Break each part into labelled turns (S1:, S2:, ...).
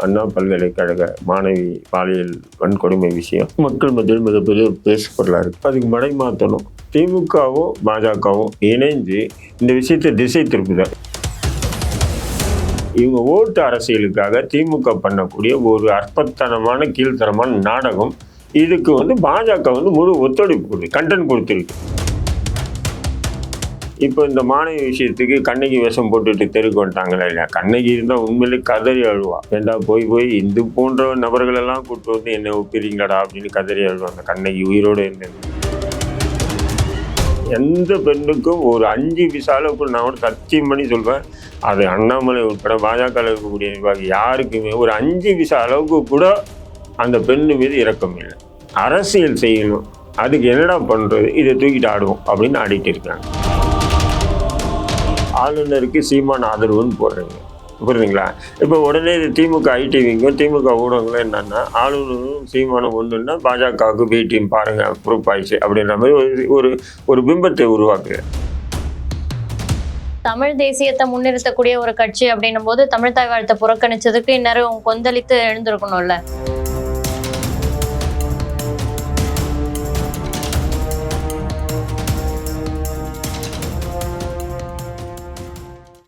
S1: அண்ணா பல்கலைக்கழக மாணவி பாலியல் வன்கொடுமை விஷயம். மக்கள் மத்தியில் மிகப்பெரிய பேசுபொருளாக இருக்கு. அதுக்கு மடை மாற்றணும் திமுகவும் பாஜகவும் இணைந்து இந்த விஷயத்தை திசை திருப்புதான் இவங்க ஓட்டு அரசியலுக்காக திமுக பண்ணக்கூடிய ஒரு அற்பத்தனமான கீழ்த்தரமான நாடகம். இதுக்கு வந்து பாஜக வந்து முழு ஒத்துழைப்பு கொடுத்து கண்டன் கொடுத்துருக்கு. இப்போ இந்த மாணவி விஷயத்துக்கு கண்ணகி வேஷம் போட்டுட்டு தெருக்கு வந்துட்டாங்களா இல்லையா? கண்ணகி இருந்தால் உண்மையிலே கதறி அழுவா. ஏண்டா போய் போய் இந்து போன்ற நபர்கள் எல்லாம் கூப்பிட்டு வந்து என்ன ஒப்பிறீங்கடா அப்படின்னு கதறி அழுவாங்க கண்ணகி உயிரோடு இருந்தது எந்த பெண்ணுக்கும் ஒரு அஞ்சு விசாலுக்கு நான் கூட சத்தியம் பண்ணி சொல்வேன். அது அண்ணாமலை உட்பட பாஜக இருக்கக்கூடிய நிர்வாகி யாருக்குமே ஒரு அஞ்சு விசா அளவுக்கு கூட அந்த பெண்ணு மீது இறக்கம் இல்லை. அரசியல் செய்யணும். அதுக்கு என்னடா பண்ணுறது இதை தூக்கிட்டு ஆடுவோம் அப்படின்னு ஆடிட்டு இருக்காங்க. ஆளுநருக்கு சீமான் ஆதரவுன்னு போடுறீங்க. புரியுதுங்களா? இப்போ உடனே இது திமுக ஐடிவிங்கும் திமுக ஊடகங்களும் என்னன்னா ஆளுநரும் சீமானம் ஒன்றுன்னா பாஜகவுக்கு பி டீம் பாருங்க ப்ரூஃப் ஆயிடுச்சு அப்படின்ற மாதிரி ஒரு ஒரு ஒரு பிம்பத்தை உருவாக்குது.
S2: தமிழ் தேசியத்தை முன்னிறுத்தக்கூடிய ஒரு கட்சி அப்படின்னும் போது தமிழ் தாய் வாழ்த்தை புறக்கணிச்சதுக்கு இந்நேரம் கொந்தளித்து எழுந்திருக்கணும்ல.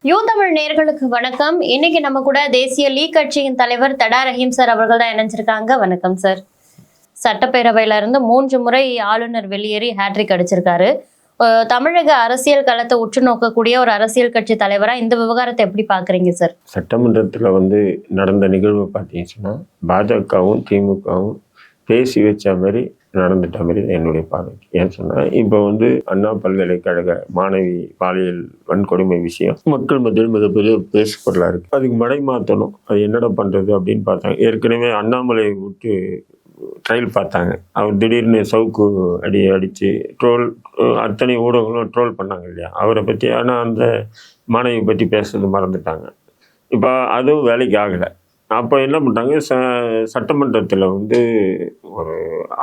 S2: யூதமிழ் நேர்களுக்கு வணக்கம். இன்னைக்கு நம்ம கூட தேசிய லீக் கட்சியின் தலைவர் தடா ரஹீம் சார் அவர்கள் தான் இணைஞ்சிருக்காங்க. வணக்கம் சார். சட்டப்பேரவையில இருந்து மூன்று முறை ஆளுநர் வெளியேறி ஹேட்ரிக் அடிச்சிருக்காரு. தமிழக அரசியல் களத்தை உற்று நோக்கக்கூடிய ஒரு அரசியல் கட்சி தலைவரா இந்த விவகாரத்தை எப்படி பாக்குறீங்க சார்?
S1: சட்டமன்றத்தில் வந்து நடந்த நிகழ்வு பார்த்தீங்கன்னா பாஜகவும் திமுகவும் பேசி வச்ச மாதிரி நடந்துட்ட மாதிரி என்னுடைய பார்வை ஏன்னு சொன்னால் இப்போ வந்து அண்ணா பல்கலைக்கழக மாணவி பாலியல் வன்கொடுமை விஷயம் மக்கள் மத்தியில் மிகப்பெரிய பேசுபொருளாக இருக்குது அதுக்கு மடை மாற்றணும் அது என்னடா பண்ணுறது அப்படின்னு பார்த்தாங்க. ஏற்கனவே அண்ணாமலை விட்டு ட்ரையல் பார்த்தாங்க. அவர் திடீர்னு சவுக்கு அடி அடித்து ட்ரோல் அத்தனை ஊடகங்களும் ட்ரோல் பண்ணாங்க இல்லையா? அவரை பற்றி ஆனால் அந்த மாணவியை பற்றி பேசுறது மறந்துட்டாங்க. இப்போ அதுவும் வேலைக்கு ஆகலை. அப்போ என்ன பண்ணிட்டாங்க ச சட்டமன்றத்தில் வந்து ஒரு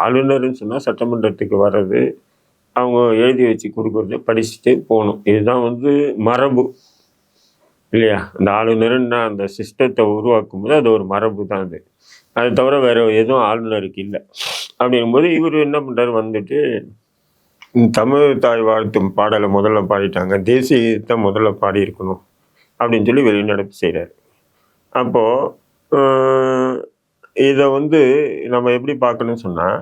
S1: ஆளுநர்னு சொன்னால் சட்டமன்றத்துக்கு வர்றது அவங்க எழுதி வச்சு கொடுக்குறது படிச்சுட்டு போகணும். இதுதான் வந்து மரபு. இல்லையா? அந்த ஆளுநர்னா அந்த சிஸ்டத்தை உருவாக்கும் போது அது ஒரு மரபு தான் அது. அது தவிர வேறு எதுவும் ஆளுநருக்கு இல்லை. அப்படிங்கும்போது இவர் என்ன பண்ணுறாரு வந்துட்டு தமிழ் தாய் வாழ்த்தும் பாடலை முதல்ல பாடிட்டாங்க. தேசியத்தை முதல்ல பாடியிருக்கணும். அப்படின்னு சொல்லி வெளிநடப்பு செய்கிறார் அப்போது இதை வந்து நம்ம எப்படி பார்க்கணும்னு சொன்னால்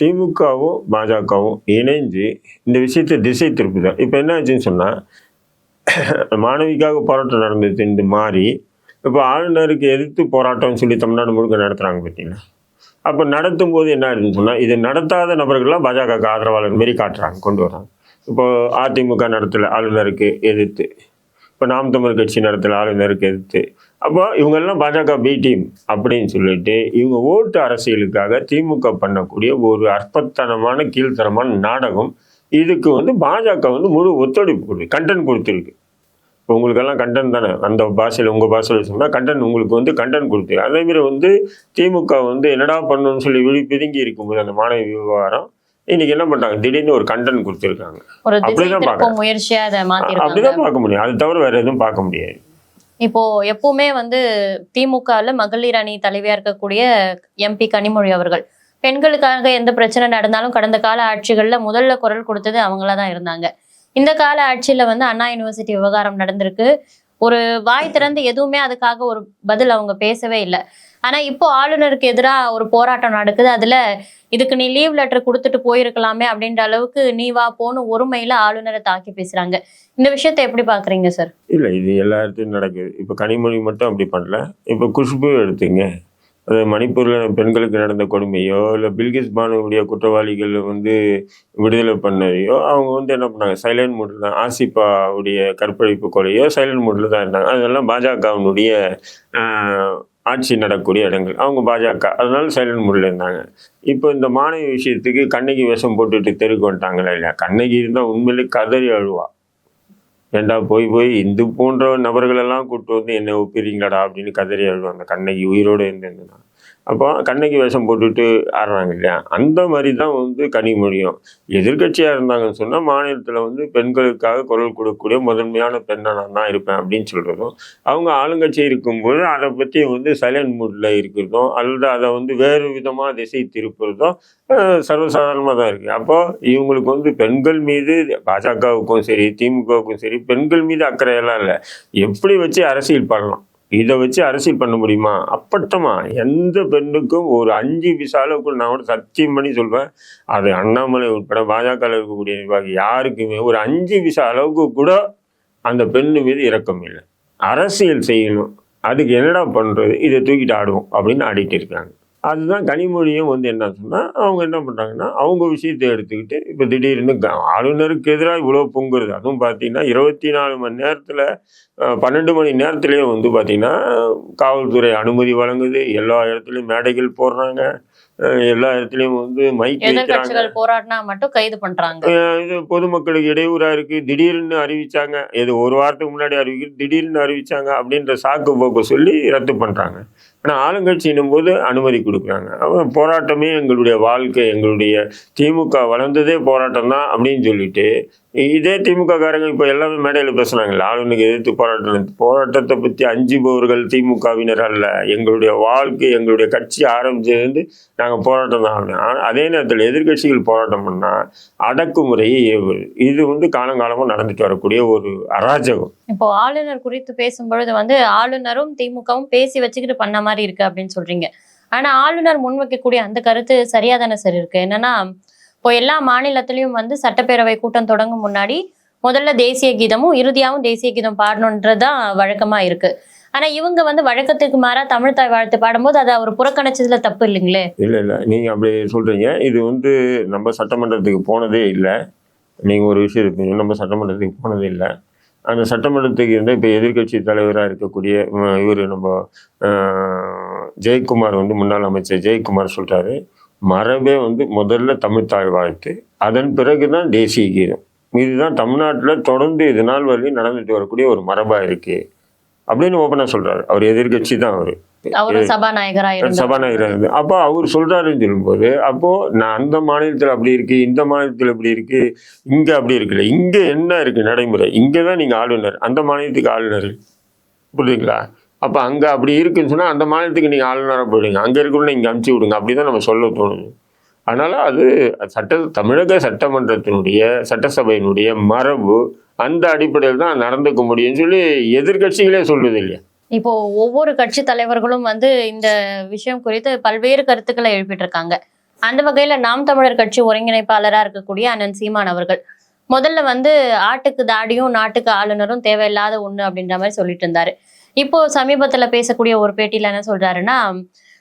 S1: திமுகவும் பாஜகவும் இணைஞ்சு இந்த விஷயத்தை திசை திருப்புதான் இப்போ என்ன ஆச்சுன்னு சொன்னால் மாணவிக்காக போராட்டம் நடந்தது இந்த மாதிரி இப்போ ஆளுநருக்கு எதிர்த்து போராட்டம்னு சொல்லி தமிழ்நாடு முழுக்க நடத்துகிறாங்க பார்த்தீங்கன்னா அப்போ நடத்தும் போது என்ன ஆயிடுதுன்னு சொன்னால் இது நடத்தாத நபர்கள்லாம் பாஜக ஆதரவாளர் மாரி காட்டுறாங்க கொண்டு வராங்க இப்போது அதிமுக நடத்தலை ஆளுநருக்கு எதிர்த்து. இப்போ நாம் தமிழ் கட்சி நடத்தலை ஆளுநருக்கு எதிர்த்து. அப்போ இவங்கெல்லாம் பாஜக பி டீம் அப்படின்னு சொல்லிட்டு இவங்க ஓட்டு அரசியலுக்காக திமுக பண்ணக்கூடிய ஒரு அற்பத்தனமான கீழ்த்தரமான நாடகம். இதுக்கு வந்து பாஜக வந்து முழு ஒத்துழைப்பு கொடுத்து கண்டென்ட் கொடுத்துருக்கு. இப்போ உங்களுக்கெல்லாம் கண்டென்ட் தானே? அந்த பாஷையில் உங்கள் பாஷையில் சொன்னால் கண்டென்ட் உங்களுக்கு வந்து கண்டென்ட் கொடுத்து அதேமாரி வந்து திமுக வந்து என்னடா பண்ணணும்னு சொல்லி விழி பிதுங்கி இருக்கும்போது அந்த மாணவி விவகாரம் இன்னைக்கு என்ன பண்ணிட்டாங்க திடீர்னு ஒரு கண்டென்ட் கொடுத்துருக்காங்க. அப்படிதான்
S2: மாத்திருக்காங்க.
S1: அப்படிதான் பார்க்க முடியும். அது தவிர வேற எதுவும் பார்க்க முடியாது.
S2: இப்போ எப்பவுமே வந்து திமுகவில் மகளிர் அணி தலைவியா இருக்கக்கூடிய எம்பி கனிமொழி அவர்கள். பெண்களுக்காக எந்த பிரச்சனை நடந்தாலும் கடந்த கால ஆட்சிகள்ல முதல்ல குரல் கொடுத்தது அவங்களா தான் இருந்தாங்க. இந்த கால ஆட்சியில வந்து அண்ணா யூனிவர்சிட்டி விவகாரம் நடந்திருக்கு. ஒரு வாய் திறந்து எதுவுமே அதுக்காக ஒரு பதில் அவங்க பேசவே இல்லை. ஆனா இப்போ ஆளுநருக்கு எதிராக ஒரு போராட்டம் நடக்குது. அதுல இதுக்கு நீ லீவ் லெட்டர் கொடுத்துட்டு போயிருக்கலாமே அப்படின்ற அளவுக்கு நீ வா போன்னு ஒருமையில ஆளுநரை தாக்கி பேசுறாங்க. இந்த விஷயத்தை எப்படி பாக்குறீங்க சார்?
S1: இல்லை இது எல்லா இடத்துலையும் நடக்குது. இப்போ கனிமொழி மட்டும் அப்படி பண்ணல. இப்போ குஷ்பு எடுத்துங்க. அது மணிப்பூரில் பெண்களுக்கு நடந்த கொடுமையோ இல்லை பில்கிஸ் பானுடைய குற்றவாளிகள் வந்து விடுதலை பண்ணதையோ அவங்க வந்து என்ன பண்ணாங்க? சைலண்ட் மூடில் தான் ஆசிப்பாவுடைய கற்பழிப்பு கொலையோ சைலண்ட் மூடில் தான் இருந்தாங்க. அதெல்லாம் பாஜகவினுடைய ஆட்சி நடக்கூடிய இடங்கள். அவங்க பாஜக. அதனால சைலண்ட் முறையில் இருந்தாங்க. இப்போ இந்த மாணவி விஷயத்துக்கு கண்ணகி வேஷம் போட்டுட்டு தெருக்கு வந்துட்டாங்களா இல்லையா? கண்ணகி இருந்தால் உண்மையிலே கதறி அழுவா. ஏண்டா போய் போய் இந்து போன்ற நபர்களெல்லாம் கூப்பிட்டு வந்து என்ன ஒப்பிடுறீங்களாடா அப்படின்னு கதறி அழுவாங்க. கண்ணகி உயிரோடு இருந்திருந்தா. அப்போ கண்ணகி வேஷம் போட்டுட்டு ஆடுறாங்க இல்லையா அந்த மாதிரி தான் வந்து கனிமொழியும் எதிர்க்கட்சியாக இருந்தாங்கன்னு சொன்னால் மாநிலத்தில் வந்து பெண்களுக்காக குரல் கொடுக்கக்கூடிய முதன்மையான பெண்ணை நான் தான் இருப்பேன் அப்படின்னு சொல்கிறதும் அவங்க ஆளுங்கட்சி இருக்கும்போது அதை பற்றி வந்து சைலண்ட் மூடில் இருக்கிறதும் அல்லது அதை வந்து வேறு விதமாக திசை திருப்புறதும் சர்வசாதாரணமாக தான் இருக்குது அப்போ இவங்களுக்கு வந்து பெண்கள் மீது பாஜகவுக்கும் சரி திமுகவுக்கும் சரி பெண்கள் மீது அக்கறையெல்லாம் இல்லை. எப்படி வச்சு அரசியல் பண்ணலாம்? இதை வச்சு அரசியல் பண்ண முடியுமா? அப்பட்டமா. எந்த பெண்ணுக்கும் ஒரு அஞ்சு விசா அளவுக்கு நான் கூட சத்தியம் பண்ணி சொல்வேன். அது அண்ணாமலை உட்பட பாஜக இருக்கக்கூடிய நிர்வாகி யாருக்குமே ஒரு அஞ்சு விசா அளவுக்கு கூட அந்த பெண்ணு மீது இறக்கம் இல்லை. அரசியல் செய்யணும். அதுக்கு என்னடா பண்ணுறது இதை தூக்கிட்டு ஆடுவோம் அப்படின்னு ஆடிட்டு இருக்காங்க. அதுதான் கனிமொழியும் வந்து என்ன சொன்னால் அவங்க என்ன பண்ணுறாங்கன்னா அவங்க விஷயத்தை எடுத்துக்கிட்டு இப்போ திடீர்னு ஆளுநருக்கு எதிராக இவ்வளோ பொங்குறது. அதுவும் பார்த்தீங்கன்னா இருபத்தி நாலு மணி நேரத்தில் பன்னெண்டு மணி நேரத்துலேயே வந்து பார்த்தீங்கன்னா காவல்துறை அனுமதி வழங்குது. எல்லா இடத்துலையும் மேடைகள் போடுறாங்க. எல்லா இடத்துலையும் வந்து மைக்
S2: எதிர்கட்சிகள் போராடினா மட்டும் கைது பண்றாங்க.
S1: இது பொதுமக்களுக்கு இடையூறா இருக்கு. திடீர்னு அறிவிச்சாங்க. இது ஒரு வாரத்துக்கு முன்னாடி அறிவிக்க திடீர்னு அறிவிச்சாங்க அப்படின்ற சாக்கு போக்கு சொல்லி ரத்து பண்றாங்க. ஆனால் ஆளுங்கட்சின்னும் போது அனுமதி கொடுக்குறாங்க. அப்புறம் போராட்டமே எங்களுடைய வாழ்க்கை எங்களுடைய திமுக வளர்ந்ததே போராட்டம் தான் அப்படின்னு சொல்லிட்டு இதே திமுககாரங்க இப்போ எல்லாமே மேடையில் பேசுனாங்கல்ல. ஆளுநருக்கு எதிர்த்து போராட்டம் போராட்டத்தை பற்றி அஞ்சுபவர்கள் திமுகவினர் அல்ல. எங்களுடைய வாழ்க்கை எங்களுடைய கட்சி ஆரம்பிச்சது நாங்கள் போராட்டம் தான் ஆகணும் ஆனால் அதே நேரத்தில் எதிர்க்கட்சிகள் போராட்டம் பண்ணால் அடக்குமுறையை ஏவுது இது வந்து காலங்காலமாக நடந்துட்டு வரக்கூடிய ஒரு அராஜகம்.
S2: இப்போ ஆளுநர் குறித்து பேசும்பொழுது வந்து ஆளுநரும் திமுகவும் பேசி வச்சுக்கிட்டு பண்ண மாதிரி இருக்கு அப்படின்னு சொல்றீங்க. ஆனால் ஆளுநர் முன்வைக்கக்கூடிய அந்த கருத்து சரியாக தானே சார் இருக்கு? என்னன்னா இப்போ எல்லா மாநிலத்திலையும் வந்து சட்டப்பேரவை கூட்டம் தொடங்கும் முன்னாடி முதல்ல தேசிய கீதமும் இறுதியாகவும் தேசிய கீதம் பாடணுன்றதுதான் வழக்கமா இருக்கு. ஆனா இவங்க வந்து வழக்கத்துக்கு மாறா தமிழ் தாய் வாழ்த்து பாடும்போது அதை அவர் புறக்கணிச்சதுல தப்பு இல்லைங்களே?
S1: இல்லை இல்லை. நீங்கள் அப்படி சொல்கிறீங்க இது வந்து நம்ம சட்டமன்றத்துக்கு போனதே இல்லை. நீங்கள் ஒரு விஷயம் இருக்கீங்க நம்ம சட்டமன்றத்துக்கு போனதே இல்லை. அந்த சட்டமன்றத்துக்கு வந்து இப்போ எதிர்க்கட்சி தலைவராக இருக்கக்கூடிய இவர் நம்ம ஜெயக்குமார் வந்து முன்னாள் அமைச்சர் ஜெயக்குமார் சொல்கிறாரு மரபே வந்து முதல்ல தமிழ்த்தாய் வாழ்த்து. அதன் பிறகு தான் தேசிய கீதம். இதுதான் தமிழ்நாட்டில் தொடர்ந்து இது நாள் வரையும் நடந்துட்டு வரக்கூடிய ஒரு மரபாக இருக்குது அப்படின்னு ஓப்பனாக சொல்கிறாரு அவர் எதிர்க்கட்சி தான் அவர்.
S2: அவரு சபாநாயகரா இருந்தார்.
S1: சபாநாயகர் இருந்து அப்போ அவர் சொல்றாருன்னு சொல்லும்போது அப்போ நான் அந்த மாநிலத்தில் அப்படி இருக்கு இந்த மாநிலத்தில் இப்படி இருக்கு இங்க அப்படி இருக்குல்ல இங்க என்ன இருக்கு நடைமுறை? இங்க தான் நீங்க ஆளுநர் அந்த மாநிலத்துக்கு ஆளுநர். புரியுதுங்களா? அப்போ அங்கே அப்படி இருக்குன்னு சொன்னால் அந்த மாநிலத்துக்கு நீங்கள் ஆளுநராக போயிடுங்க அங்கே இருக்கிறவங்க இங்கே அமுச்சு விடுங்க. அப்படி தான் நம்ம சொல்ல தோணுது. அதனால் அது சட்ட தமிழக சட்டமன்றத்தினுடைய சட்டசபையினுடைய மரபு அந்த அடிப்படையில் தான் நடந்துக்க முடியும்னு சொல்லி எதிர்க்கட்சிகளே சொல்லுது இல்லையா?
S2: இப்போ ஒவ்வொரு கட்சி தலைவர்களும் வந்து இந்த விஷயம் குறித்து பல்வேறு கருத்துக்களை எழுப்பிட்டு இருக்காங்க அந்த வகையில நாம் தமிழர் கட்சி ஒருங்கிணைப்பாளரா இருக்கக்கூடிய அண்ணன் சீமான் அவர்கள் முதல்ல வந்து ஆட்டுக்கு தாடியும் நாட்டுக்கு ஆளுநரும் தேவையில்லாத ஒண்ணு அப்படின்ற மாதிரி சொல்லிட்டு இருந்தாரு. இப்போ சமீபத்துல பேசக்கூடிய ஒரு பேட்டியில என்ன சொல்றாருன்னா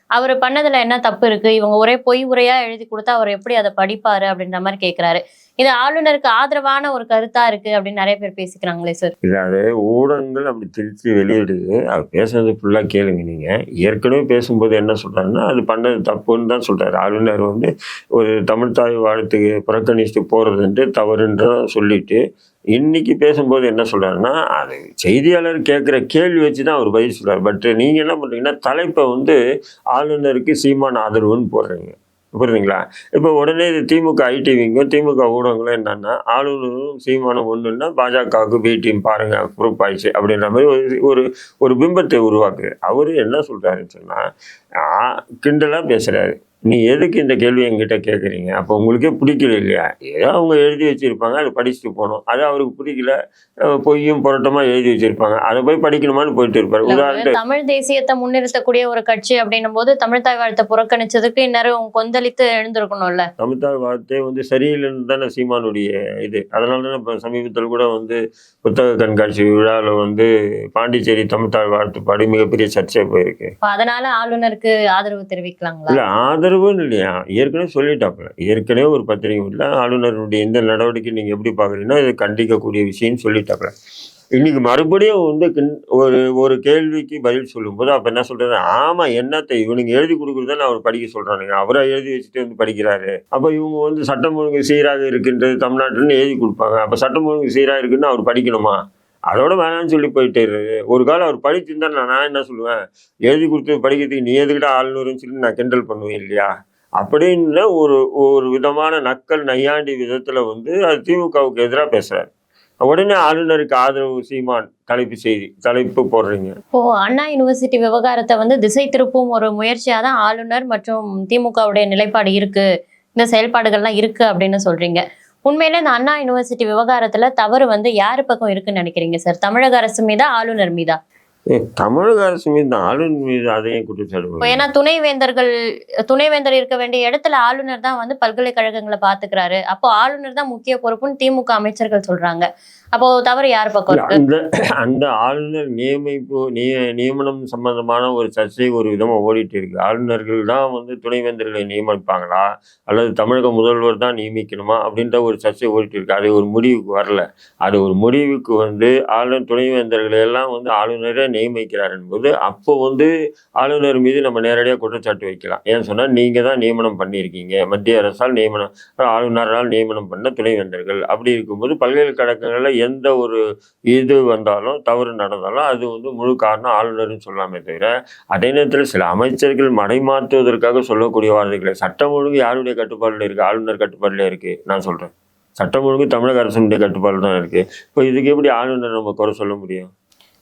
S2: அவர் பண்ணதுல என்ன தப்பு இருக்கு? இவங்க ஒரே பொய் உரையா எழுதி கொடுத்தா அவர் எப்படி அதை படிப்பாரு அப்படின்ற மாதிரி கேக்குறாரு. இது ஆளுநருக்கு ஆதரவான ஒரு கருத்தா இருக்கு அப்படின்னு நிறைய பேர் பேசிக்கிறாங்களே சார்
S1: இல்லாத ஊடகங்கள் அப்படி திருத்தி வெளியிடுது. அது பேசுறது ஃபுல்லாக கேளுங்க நீங்கள் ஏற்கனவே பேசும்போது என்ன சொல்கிறாருன்னா அது பண்ணது தப்புன்னு தான் சொல்றாரு. ஆளுநர் வந்து ஒரு தமிழ்தாய் வாழ்த்துக்கு புறக்கணிச்சுட்டு போறதுன்ட்டு தவறுன்ற சொல்லிட்டு இன்னைக்கு பேசும்போது என்ன சொல்கிறாருன்னா அது செய்தியாளர் கேட்குற கேள்வி வச்சு தான் அவர் பதில் சொல்கிறார் பட் நீங்கள் என்ன பண்ணுறீங்கன்னா தலைப்பை வந்து ஆளுநருக்கு சீமான் ஆதரவுன்னு போடுறீங்க. புரியுதுங்களா? இப்போ உடனே இது திமுக ஐடிவிங்கும் திமுக ஊடகங்களும் என்னென்னா ஆளுநரும் சீமானம் ஒன்றுன்னா பாஜகவுக்கு பி டீம் குரூப் ப்ரூஃப் ஆயிடுச்சு அப்படின்ற மாதிரி ஒரு ஒரு பிம்பத்தை உருவாக்குது. அவர் என்ன சொல்கிறாருன்னு சொன்னால் கிண்டலாக பேசுகிறாரு நீ எதுக்கு இந்த கேள்வி என்கிட்ட கேட்குறீங்க அப்போ உங்களுக்கே பிடிக்கல இல்லையா? ஏதோ அவங்க எழுதி வச்சிருப்பாங்க அதை படிச்சுட்டு போகணும் அது அவருக்கு பிடிக்கல பொய்யும் புரட்டமா எழுதி வச்சிருப்பாங்க. அதை போய் படிக்கணுமான்னு போயிட்டு இருப்பாரு. உதாரணத்துக்கு
S2: தமிழ் தேசியத்தை முன்னிறுத்தக்கூடிய ஒரு கட்சி அப்படின்னும் போது தமிழ் தாய் வாழ்த்தை புறக்கணிச்சதுக்கு இந்நேரம் கொந்தளித்து எழுந்திருக்கணும்ல.
S1: தமிழ்தாய் வார்த்தை வந்து சரியில்லைன்னு தானே சீமானுடைய இது. அதனால தானே இப்போ சமீபத்தில் கூட வந்து புத்தக கண்காட்சி விழாவில் வந்து பாண்டிச்சேரி தமிழ்தாய் வாழ்த்து பாடி மிகப்பெரிய சர்ச்சை போயிருக்கு.
S2: அதனால ஆளுநருக்கு ஆதரவு தெரிவிக்கலாங்களா?
S1: இல்லை உணர்வுன்னு இல்லையா? ஏற்கனவே சொல்லிட்டாப்புல. ஏற்கனவே ஒரு பத்திரிகை உள்ள ஆளுநருடைய இந்த நடவடிக்கை நீங்கள் எப்படி பார்க்குறீங்கன்னா இது கண்டிக்கக்கூடிய விஷயம்னு சொல்லிட்டாப்புல. இன்னைக்கு மறுபடியும் வந்து கிண்- ஒரு ஒரு கேள்விக்கு பதில் சொல்லும்போது அப்போ என்ன சொல்கிறது ஆமாம் என்னத்தை இவனுங்க எழுதி கொடுக்குறதானே அவர் படிக்க சொல்றானுங்க. அவரை எழுதி வச்சுட்டு வந்து படிக்கிறாரு. அப்போ இவங்க வந்து சட்டம் ஒழுங்கு சீராக இருக்கின்றது தமிழ்நாட்டுன்னு எழுதி கொடுப்பாங்க. அப்போ சட்டம் ஒழுங்கு சீராக இருக்குன்னு அவர் படிக்கணுமா? அதோட வேணாம்னு சொல்லி போயிட்டாரு. ஒரு காலம் அவர் படிச்சிருந்தா நான் நான் என்ன சொல்லுவேன்? எழுதி கொடுத்து படிக்கிறதுக்கு நீ எதுக்கிட்ட ஆளுநர்னு சொல்லி நான் கிண்டல் பண்ணுவேன் இல்லையா? அப்படின்னு ஒரு ஒரு விதமான நக்கல் நையாண்டி விதத்தில் வந்து அது திமுகவுக்கு எதிராக பேசுகிறார் உடனே ஆளுநருக்கு ஆதரவு சீமான் தலைப்பு செய்தி தலைப்பு போடுறீங்க.
S2: இப்போ அண்ணா யூனிவர்சிட்டி விவகாரத்தை வந்து திசை திருப்பும் ஒரு முயற்சியாக தான் ஆளுநர் மற்றும் திமுகவுடைய நிலைப்பாடு இருக்கு. இந்த செயல்பாடுகள்லாம் இருக்கு அப்படின்னு சொல்றீங்க. உண்மையில இந்த அண்ணா யூனிவர்சிட்டி விவகாரத்துல தவறு வந்து யாரு பக்கம் இருக்குன்னு நினைக்கிறீங்க சார் தமிழக அரசு மீதா ஆளுநர் மீதா?
S1: தமிழக அரசு மீது ஆளுநர் மீது அதையும் குற்றச்சாட்டு?
S2: ஏன்னா துணைவேந்தர்கள் துணைவேந்தர் இருக்க வேண்டிய இடத்துல ஆளுநர் தான் வந்து பல்கலைக்கழகங்களை பாத்துக்கிறாரு. அப்போ ஆளுநர் தான் முக்கிய பொறுப்புன்னு திமுக அமைச்சர்கள் சொல்றாங்க. அப்போ தவறு யார் பக்கம்
S1: அந்த அந்த ஆளுநர் நியமிப்பு நிய நியமனம் சம்பந்தமான ஒரு சர்ச்சை ஒரு விதமா ஓடிட்டு இருக்கு. ஆளுநர்கள் தான் வந்து துணைவேந்தர்களை நியமிப்பாங்களா? அல்லது தமிழக முதல்வர் தான் நியமிக்கணுமா? அப்படின்ற ஒரு சர்ச்சை ஓடிட்டு இருக்கு. அது ஒரு முடிவுக்கு வரல. அது ஒரு முடிவுக்கு வந்து ஆளுநர் துணைவேந்தர்களை எல்லாம் வந்து ஆளுநரே நியமிக்கிறார் என்பது அப்போ வந்து ஆளுநர் மீது நம்ம நேரடியாக குற்றச்சாட்டு வைக்கலாம். ஏன்னு சொன்னால் நீங்கள் தான் நியமனம் பண்ணியிருக்கீங்க. மத்திய அரசால் நியமனம் ஆளுநரால் நியமனம் பண்ண துணைவேந்தர்கள் அப்படி இருக்கும்போது பல்கலைக்கழகங்களில் எந்த ஒரு இது வந்தாலும் தவறு நடந்தாலும் அது வந்து முழு காரணம் ஆளுநர்னு சொல்லாமே தவிர அதே நேரத்தில் சில அமைச்சர்கள் மடைமாற்றுவதற்காக சொல்லக்கூடிய வார்த்தைகளை சட்டம் ஒழுங்கு யாருடைய கட்டுப்பாடில் இருக்குது ஆளுநர் கட்டுப்பாடில் இருக்குது நான் சொல்கிறேன் சட்டம் ஒழுங்கு தமிழக அரசுடைய கட்டுப்பாடு தான் இருக்குது இப்போ இதுக்கு எப்படி ஆளுநர் நம்ம குறை சொல்ல முடியும்?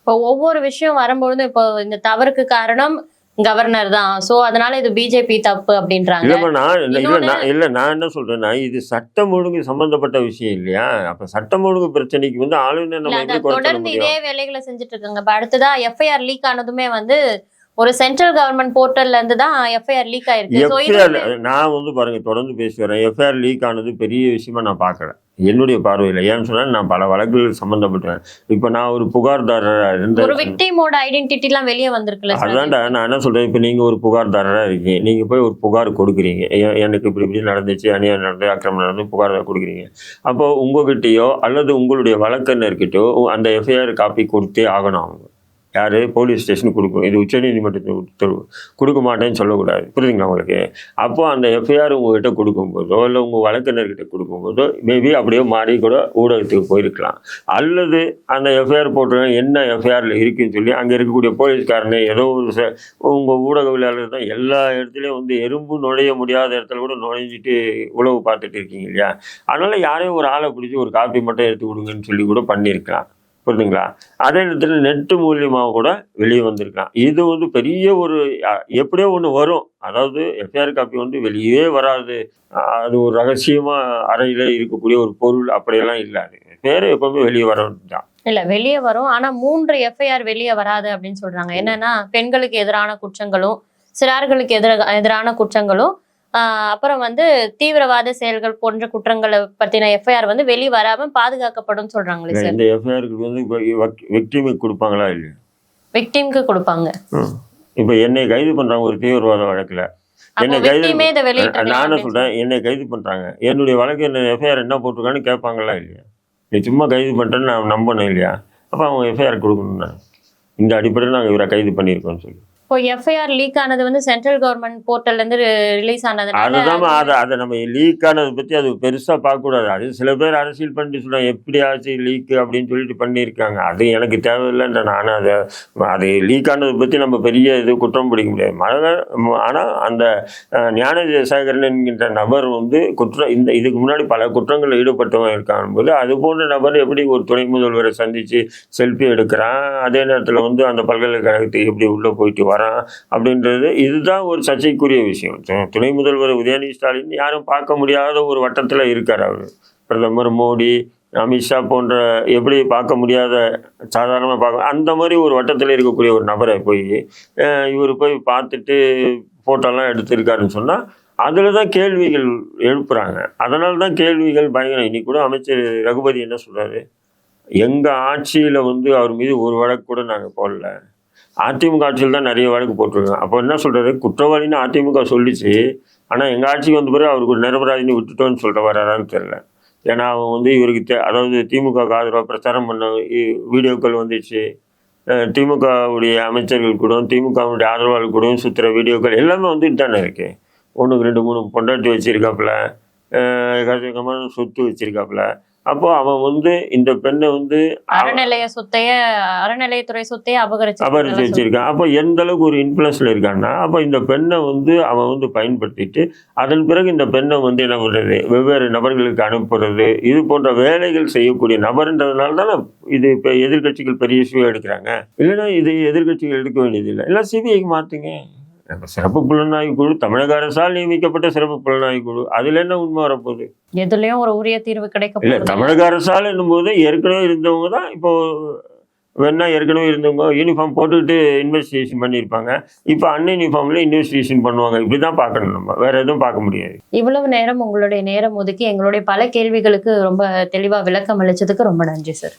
S2: இப்போ ஒவ்வொரு விஷயம் வரும்பொழுதும் இப்போ இந்த தவறுக்கு காரணம் கவர்னர் தான். சோ அதனால இது பிஜேபி தப்பு அப்படின்றாங்க.
S1: இல்லைம்மா நான் இல்லை இல்லை நான் இல்லை நான் என்ன சொல்கிறேன்னா இது சட்டம் ஒழுங்கு சம்பந்தப்பட்ட விஷயம் இல்லையா? அப்போ சட்டம் ஒழுங்கு பிரச்சனைக்கு வந்து ஆளுநர்
S2: இல்ல
S1: நம்ம
S2: தொடர்ந்து இதே வேலைகளை செஞ்சுட்டு இருக்காங்க இப்ப அடுத்ததா எஃப்ஐஆர் லீக் ஆனதுமே வந்து ஒரு சென்ட்ரல் கவர்மெண்ட் போர்ட்டல்ல இருந்து தான் எஃப்ஐஆர் லீக் ஆயிருக்கு.
S1: நான் வந்து பாருங்க தொடர்ந்து பேசி வரேன். எஃப்ஐஆர் லீக் ஆனது பெரிய விஷயமா நான் பார்க்கல. என்னுடைய பார்வையில். ஏன்னு சொன்னால் நான் பல வழக்குகள் சம்மந்தப்பட்டேன் இப்போ நான் ஒரு புகார்தாரராக இருந்த
S2: ஒரு விக்டிமோட ஐடென்டிட்டி எல்லாம் வெளியே வந்திருக்குல்ல
S1: அதான்டா நான் என்ன சொல்கிறேன் இப்போ நீங்கள் ஒரு புகார்தாரராக இருக்கீங்க. நீங்கள் போய் ஒரு புகார் கொடுக்குறீங்க. எனக்கு இப்படி இப்படி நடந்துச்சு அநியாயம் நடந்து அக்கிரமம் நடந்து புகார் கொடுக்குறீங்க. அப்போ உங்ககிட்டயோ அல்லது உங்களுடைய வழக்கறிஞர்கிட்டயோ அந்த எஃப்ஐஆர் காப்பி கொடுத்தே ஆகணும் அவங்க. யார்? போலீஸ் ஸ்டேஷனுக்கு கொடுக்கணும் இது உச்சநீதிமன்றத்தில் உத்தரவு. கொடுக்க மாட்டேன்னு சொல்லக்கூடாது. புரியுதுங்களா உங்களுக்கு? அப்போ அந்த எஃப்ஐஆர் உங்கள்கிட்ட கொடுக்கும்போதோ இல்லை உங்கள் வழக்கறிஞர்கிட்ட கொடுக்கும்போதோ மேபி அப்படியே மாறி கூட ஊடகத்துக்கு போயிருக்கலாம். அல்லது அந்த எஃப்ஐஆர் போட்டிருக்க என்ன எஃப்ஐஆரில் இருக்குன்னு சொல்லி அங்கே இருக்கக்கூடிய போலீஸ்காரனே ஏதோ ஒரு ச உங்கள் ஊடகவியலாளர் தான் எல்லா இடத்துலையும் வந்து எறும்பு நுழைய முடியாத இடத்துல கூட நுழைஞ்சிட்டு உழவு பார்த்துட்டு இருக்கீங்க இல்லையா? அதனால் யாரையும் ஒரு ஆளை பிடிச்சி ஒரு காப்பி மட்டும் எடுத்து கொடுங்கன்னு சொல்லி கூட பண்ணியிருக்கலாம். புரியுதுங்களா? அதே நேரத்தில் நெட்டு மூலியமாக கூட வெளியே வந்திருக்கலாம். இது வந்து பெரிய ஒரு எப்படியோ ஒன்று வரும். அதாவது எஃப்ஐஆர் காப்பி வந்து வெளியே வராது. அது ஒரு ரகசியமாக அறையில் இருக்கக்கூடிய ஒரு பொருள் அப்படியெல்லாம் இல்லை. அது பேர் எப்பவுமே வெளியே வரணும் தான்
S2: இல்ல வெளியே வரும். ஆனா மூன்று எஃப்ஐஆர் வெளியே வராது அப்படின்னு சொல்றாங்க. என்னன்னா பெண்களுக்கு எதிரான குற்றங்களும் சிறார்களுக்கு எதிர எதிரான குற்றங்களும் அப்புறம் வந்து தீவிரவாத செயல்கள் போன்ற குற்றங்களை பத்தின எஃப்ஐஆர் வந்து வெளியே வராம பாதுகாக்கப்படும் சொல்றாங்களே சார்
S1: இந்த எஃப்ஐஆருக்கு வந்து விக்டிமுக்கு கொடுப்பாங்களா இல்லையா?
S2: விக்டிம்க்கு கொடுப்பாங்க.
S1: இப்போ என்னை கைது பண்ணுறாங்க ஒரு தீவிரவாத வழக்கில். என்னை கைது
S2: விக்டிமே இதை வெளியிட்டு
S1: நானே சொல்கிறேன் என்னை கைது பண்ணுறாங்க என்னுடைய வழக்கு என்ன எஃப்ஐஆர் என்ன போட்டிருக்கான்னு கேட்பாங்களா இல்லையா? நீ சும்மா கைது பண்ணுறேன்னு நான் நம்பணும் இல்லையா? அப்போ அவங்க எஃப்ஐஆர் கொடுக்கணும் நான். இந்த அடிப்படையில் நாங்கள் இவரை கைது பண்ணியிருக்கோம்னு சொல்லி.
S2: இப்போ எஃப்ஐஆர் லீக் ஆனது வந்து சென்ட்ரல் கவர்மெண்ட் போர்ட்டல்ல இருந்து ரிலீஸ் ஆனதுனால
S1: அதுதான் அதை அதை நம்ம லீக் ஆனதை பற்றி அது பெருசாக பார்க்கக்கூடாது. அது சில பேர் அரசியல் பண்ணிட்டு சொல்கிறாங்க எப்படி ஆச்சு லீக் அப்படின்னு சொல்லிட்டு பண்ணியிருக்காங்க. அது எனக்கு தேவையில்லைன்ற நான். அதை அது லீக் ஆனதை பற்றி நம்ம பெரிய இது குற்றம் பிடிக்க முடியாது. மழை ஆனால் அந்த ஞான சேகரன் என்கின்ற நபர் வந்து குற்றம் இந்த இதுக்கு முன்னாடி பல குற்றங்களில் ஈடுபட்டவன் இருக்கான் போது அது போன்ற நபர் எப்படி ஒரு துணை முதல்வரை சந்தித்து செல்ஃபி எடுக்கிறான்? அதே நேரத்தில் வந்து அந்த பல்கலைக்கழகத்துக்கு எப்படி உள்ளே போயிட்டு வரான் அப்படின்றது இதுதான் ஒரு சர்ச்சைக்குரிய விஷயம். துணை முதல்வர் உதயநிதி ஸ்டாலின் யாரும் பார்க்க முடியாத ஒரு வட்டத்தில் இருக்கார் அவர். பிரதமர் மோடி அமித்ஷா போன்ற எப்படி பார்க்க முடியாத சாதாரணமாக பார்க்க அந்த மாதிரி ஒரு வட்டத்தில் இருக்கக்கூடிய ஒரு நபரை போய் இவர் போய் பார்த்துட்டு ஃபோட்டோலாம் எடுத்திருக்காருன்னு சொன்னால் அதில் தான் கேள்விகள் எழுப்புறாங்க. அதனால தான் கேள்விகள் பயங்கரம். இன்னைக்கு கூட அமைச்சர் ரகுபதி என்ன சொல்கிறாரு எங்கள் ஆட்சியில் வந்து அவர் மீது ஒரு வழக்கு கூட நாங்கள் போடல. அதிமுக ஆட்சியில் தான் நிறைய வழக்கு போட்டிருக்காங்க. அப்போ என்ன சொல்கிறது குற்றவாளின்னு அதிமுக சொல்லிச்சு. ஆனால் எங்கள் ஆட்சிக்கு வந்த பிறகு அவருக்கு ஒரு நிரபராதினி விட்டுட்டோன்னு சொல்லிட்டு வராரான்னு தெரில ஏன்னா அவன் வந்து இவருக்கு தே அதாவது திமுக ஆதரவாக பிரச்சாரம் பண்ண இ- வீடியோக்கள் வந்துச்சு. திமுகவுடைய அமைச்சர்கள் கூட திமுகவுடைய ஆதரவாளர்கள் கூட சுற்றுற வீடியோக்கள் எல்லாமே வந்துட்டு தானே இருக்கு. ஒன்றுக்கு ரெண்டு மூணு பொண்டாட்டி வச்சிருக்காப்புல. எக்கச்சக்கமான சொத்து வச்சிருக்காப்புல. அப்போ அவன் வந்து இந்த பெண்ணை வந்து
S2: அறநிலைய சொத்தைய அறநிலையத்துறை சொத்தைய அபகரிச்சு
S1: அபரிச்சு வச்சிருக்கான். அப்போ எந்த அளவுக்கு ஒரு இன்ஃப்ளூயன்ஸ்ல இருக்கான்னா அப்போ இந்த பெண்ணை வந்து அவன் வந்து பயன்படுத்திட்டு அதன் பிறகு இந்த பெண்ணை வந்து என்ன பண்றது? வெவ்வேறு நபர்களுக்கு அனுப்புறது. இது போன்ற வேலைகள் செய்யக்கூடிய நபர்ன்றதுனால தானே இது இப்போ எதிர்க்கட்சிகள் பெரிய இஷ்யூ எடுக்கிறாங்க. இல்லைன்னா இது எதிர்க்கட்சிகள் எடுக்க வேண்டியதில்லை. எல்லாம் சிபிஐக்கு மாற்றுங்க சிறப்பு புலனாய்வு குழு தமிழக அரசால் நியமிக்கப்பட்ட சிறப்பு புலனாய்வு குழு. அதுல என்ன உண்மை வரப்போகுது?
S2: எதுலயும் ஒரு உரிய தீர்வு கிடைக்க
S1: இல்ல தமிழக அரசால் என்னும்போது ஏற்கனவே இருந்தவங்க தான் இப்போ வேணா ஏற்கனவே இருந்தவங்க யூனிஃபார்ம் போட்டுக்கிட்டு இன்வெஸ்டிகேஷன் பண்ணியிருப்பாங்க. இப்போ அன் யூனிஃபார்ம்ல இன்வெஸ்டிகேஷன் பண்ணுவாங்க. இப்படி தான் பார்க்கணும் நம்ம. வேற எதுவும் பார்க்க முடியாது.
S2: இவ்வளவு நேரம் உங்களுடைய நேரம் ஒதுக்கி எங்களுடைய பல கேள்விகளுக்கு ரொம்ப தெளிவா விளக்கம் அளிச்சதுக்கு ரொம்ப நன்றி சார்.